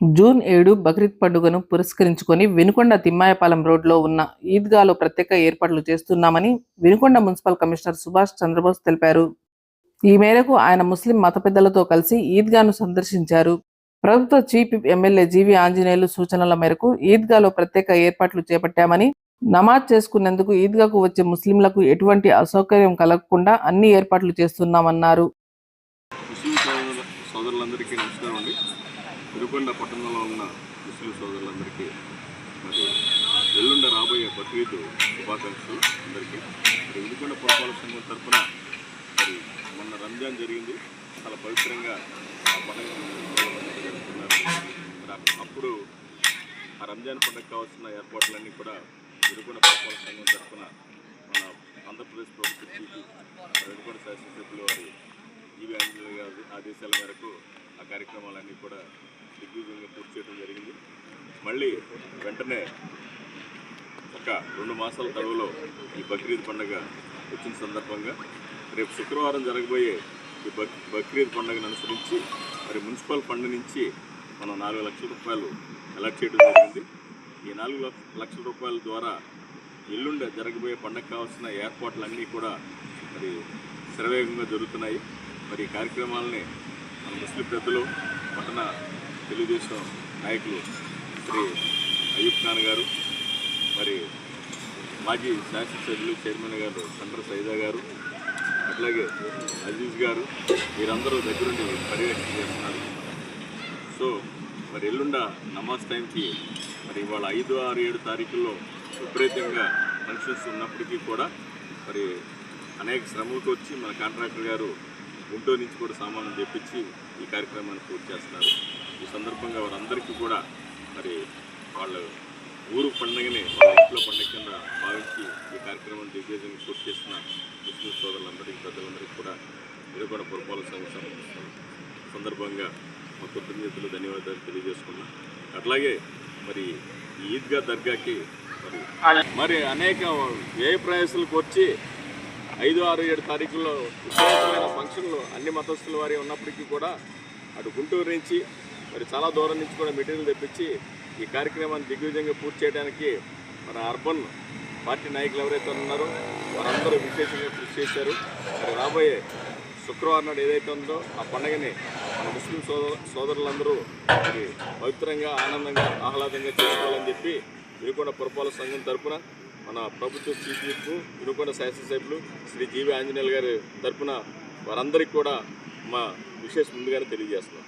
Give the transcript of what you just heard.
June ఏడు బక్రీద్ పండుగను పురస్కరించుకొని వినుకొండ తిమ్మాయపాలెం రోడ్లో ఉన్న ఈద్గాలో ప్రత్యేక ఏర్పాట్లు చేస్తున్నామని వినుకొండ మున్సిపల్ కమిషనర్ సుభాష్ చంద్రబోస్ తెలిపారు. ఈ మేరకు ఆయన ముస్లిం మత పెద్దలతో కలిసి ఈద్గాను సందర్శించారు. ప్రభుత్వ చీఫ్ ఎమ్మెల్యే జీవి ఆంజనేయులు సూచనల మేరకు ఈద్గాలో ప్రత్యేక ఏర్పాట్లు చేపట్టామని నమాజ్ చేసుకునేందుకు ఈద్గాకు వచ్చే ముస్లింలకు ఎటువంటి అసౌకర్యం కలగకుండా అన్ని ఏర్పాట్లు చేస్తున్నామన్నారు. తిరుకొండ పట్టణంలో ఉన్న ముస్లిం సోదరులందరికీ మరి ఎల్లుండ రాబోయే బక్రీద్ శుభాకాంక్షలు అందరికీ. మరి వినుకొండ పురపాలక సంఘం తరఫున మరి మొన్న రంజాన్ జరిగింది. చాలా పవిత్రంగా ఆ పండుగ జరుపుకున్నారు. అప్పుడు ఆ రంజాన్ పండుగ కావాల్సిన ఏర్పాట్లన్నీ కూడా వినుకొండ పురపాలక సంఘం తరఫున మన ఆంధ్రప్రదేశ్ ప్రభుత్వం చీఫ్ శాసనసభ్యులు వారి జీవి ఆంజనేయ గారి ఆదేశాల మేరకు ఆ కార్యక్రమాలన్నీ కూడా దిగ్విజయంగా పూర్తి చేయడం జరిగింది. మళ్ళీ వెంటనే ఒక రెండు మాసాల తడవులో ఈ బక్రీద్ పండుగ వచ్చిన సందర్భంగా రేపు శుక్రవారం జరగబోయే ఈ బక్ బక్రీద్ పండుగను అనుసరించి మరి మున్సిపల్ ఫండ్ నుంచి మనం నాలుగు లక్షల రూపాయలు అలాట్ చేయడం జరిగింది. ఈ నాలుగు లక్ష- లక్షల రూపాయల ద్వారా ఎల్లుండి జరగబోయే పండుగ కావాల్సిన ఏర్పాట్లన్నీ కూడా మరి శరవేగంగా జరుగుతున్నాయి. మరి ఈ కార్యక్రమాలని మన ముస్లిం పెద్దలు పట్టణ తెలుగుదేశం నాయకులు శ్రీ అయ్యూబ్ ఖాన్ గారు మరి మాజీ శాసనసభ్యులు చైర్మన్ గారు చంద్ర సైదా గారు అట్లాగే అజీజ్ గారు వీరందరూ దగ్గరుండి పర్యవేక్షణ చేస్తున్నారు. సో మరి ఎల్లుండ నమాజ్ టైంకి మరి ఇవాళ ఐదు ఆరు ఏడు తారీఖుల్లో విపరీతంగా ఫంక్షన్స్ ఉన్నప్పటికీ కూడా మరి అనేక శ్రమలకు వచ్చి మన కాంట్రాక్టర్ గారు గుంటూరు నుంచి కూడా సామాన్లు తెప్పించి ఈ కార్యక్రమాన్ని పూర్తి చేస్తున్నారు. ఈ సందర్భంగా వారందరికీ కూడా మరి వాళ్ళు ఊరు పండుగని వాళ్ళ ఇంట్లో పండుగ కింద భావించి ఈ కార్యక్రమాన్ని దిగ్విజయంగా పూర్తి చేస్తున్న ముస్లిం సోదరులందరికీ ప్రజలందరికీ కూడా విరుకొండ పురపాలక సంఘం సందర్భంగా మా కృతజ్ఞతలు ధన్యవాదాలు తెలియజేసుకున్నాం అట్లాగే మరి ఈద్గా దర్గాకి మరి మరి అనేక వ్యయ ప్రయాసాలకు వచ్చి ఐదు ఆరు ఏడు తారీఖుల్లో విశేషమైన ఫంక్షన్లు అన్ని మతస్థుల వారి ఉన్నప్పటికీ కూడా అటు గుంటూరు నుంచి మరి చాలా దూరం నుంచి కూడా మెటీరియల్ తెప్పించి ఈ కార్యక్రమాన్ని దిగ్విజయంగా పూర్తి చేయడానికి మన అర్బన్ పార్టీ నాయకులు ఎవరైతే ఉన్నారో వారందరూ విశేషంగా కృషి చేశారు. మరి రాబోయే శుక్రవారం నాడు ఏదైతే ఉందో ఆ పండగని మన ముస్లిం సోదరు సోదరులందరూ మరి పవిత్రంగా ఆనందంగా ఆహ్లాదంగా చేసుకోవాలని చెప్పి వినుకొండ పురపాలక సంఘం తరపున మన ప్రభుత్వ చీఫ్ వినుకొండ శాసనసభ్యులు శ్రీ జీవి ఆంజనేయులు గారి తరఫున వారందరికీ కూడా మా విశేష ముందుగానే తెలియజేస్తున్నాం.